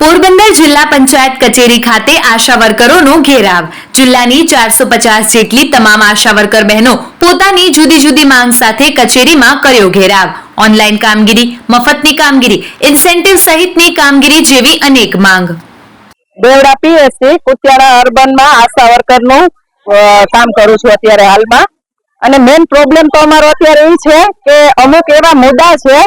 પોરબંદર જિલ્લા પંચાયત કચેરી ખાતે આશા વર્કરોનો ઘેરાવ. જિલ્લાની ચારસો પચાસ જેટલી તમામ આશા વર્કર બહેનો પોતાની જુદી જુદી માંગ સાથે કચેરીમાં કર્યો ઘેરાવ. ઓનલાઈન કામગીરી, મફતની કામગીરી, ઇન્સેન્ટિવ સહિતની કામગીરી જેવી અનેક માંગ. દેવડા પીએસસી, કુતિયાણા અર્બનમાં આશા વર્કરનું કામ કરું છું અત્યારે હાલમાં. અને મેઇન પ્રોબ્લેમ તો અમારો અત્યારે એ છે કે અમુક એવા મુદ્દા છે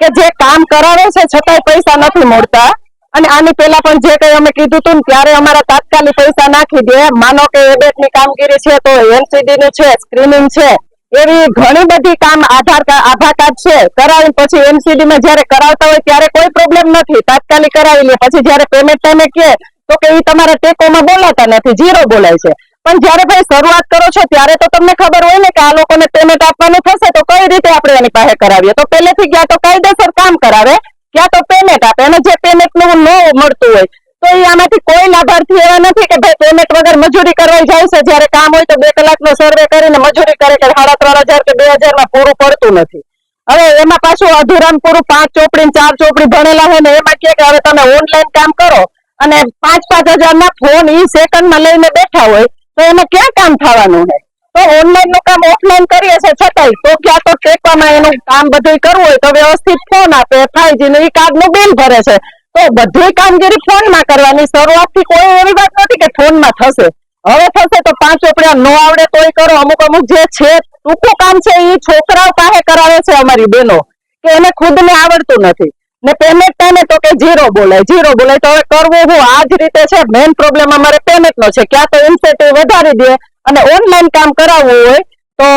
કે જે કામ કરાવે છે છતાંય પૈસા નથી મળતા. અને આની પેલા પણ જે કઈ અમે કીધું હતું ત્યારે અમારા તાત્કાલિક પૈસા નાખી દે. માનો કે એબેટની કામગીરી છે, તો એનસીડી નું છે, સ્ક્રીનિંગ છે, એવી ઘણી બધી કામ આધાર આધાર કાર્ડ છે. કરાવી પછી એનસીડી માં જયારે કરાવતા હોય, ત્યારે કોઈ પ્રોબ્લેમ નથી. તાત્કાલિક કરાવી લે. પછી જયારે પેમેન્ટ ટાઈમે કે, તો કે એ તમારા ટેકોમાં બોલાતા નથી. જીરો બોલાય છે. પણ જયારે ભાઈ શરૂઆત કરો છો, ત્યારે તો તમને ખબર હોય ને કે આ લોકોને પેમેન્ટ આપવાનું થશે, તો કઈ રીતે આપણે એની પાસે કરાવીએ? તો પહેલેથી ગયા તો કાયદેસર કામ કરાવે. ક્યાં તો પેમેન્ટ આપે અને જે પેમેન્ટનું મળતું હોય, તો એ આમાંથી કોઈ લાભાર્થી એવા નથી કે ભાઈ પેમેન્ટ વગર મજૂરી કરવા જાય છે જયારે કામ હોય તો બે કલાકનો સર્વે કરીને મજૂરી કરે કે સાડા ત્રણ હજાર કે બે માં પૂરું પડતું નથી. હવે એમાં પાછું અધૂરામ પૂરું પાંચ ચોપડી ચાર ચોપડી ભણેલા હોય ને એમાં કે હવે તમે ઓનલાઈન કામ કરો અને પાંચ પાંચ હજાર ના ફોન ઈ સેકન્ડમાં લઈને બેઠા હોય તો એમાં ક્યાં કામ થવાનું છે તો ઓનલાઈનનું કામ ઓફલાઈન કરીએ છે છતાંય. તો ક્યાં તો ટેકવામાં એનું કામ બધું કરવું હોય તો વ્યવસ્થિત ફોન આપે ફાઈવજી નું કાર્ડનું બિલ ભરે છે. તો બધી કામગીરી ફોનમાં કરવાની. શરૂઆતથી કોઈ એવી વાત નથી કે ફોનમાં થશે. હવે થશે તો પાંચ ચોપડા નો આવડે તોય કરો. અમુક અમુક જે છે, ટૂંકું કામ છે એ છોકરાઓ પાસે કરાવે છે અમારી બેનો કે એને ખુદ ને આવડતું નથી. ને પેમેન્ટ ટાઈમે તો કે જીરો બોલાય. જીરો બોલાય તો હવે કરવું હું? આ જ રીતે છે. મેઇન પ્રોબ્લેમ અમારે પેમેન્ટ નો છે. ક્યાં તો ઇન્સેન્ટિવ વધારી દે. અને ઓનલાઈન કામ કરાવવું હોય તો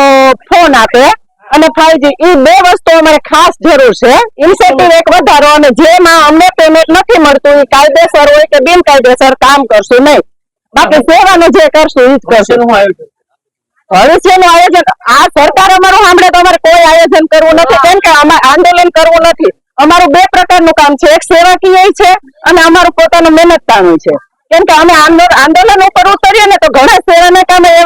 ફોન આપે. અને ફાઈવજી એ બે વસ્તુ અમારે ખાસ જરૂર છે. ઇન્સેન્ટિવ એક વધારો અને જેમાં અમને પેમેન્ટ નથી મળતું એ કાયદેસર હોય કે બિનકાયદેસર કામ કરશું નહીં. બાકી સેવાનું જે કરશું એ જ કરશું. ભવિષ્યનું આયોજન. આ સરકાર અમારું સાંભળે તો અમારે કોઈ આયોજન કરવું નથી. કેમ કે અમારે આંદોલન કરવું નથી. અમારું બે પ્રકારનું કામ છે. એક સેવાકીય છે અને અમારું પોતાનું મહેનત કામ છે. કેમ કે અમે આંદોલન ઉપર ઉતરીએ ને તો ઘણા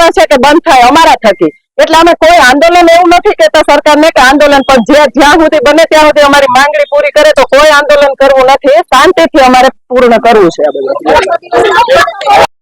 એવા છે કે બંધ થાય, અમારા થકી. એટલે અમે કોઈ આંદોલન એવું નથી કહેતા સરકારને કે આંદોલન, પણ જ્યાં સુધી બને ત્યાં સુધી અમારી માંગણી પૂરી કરે તો કોઈ આંદોલન કરવું નથી. શાંતિથી અમારે પૂર્ણ કરવું છે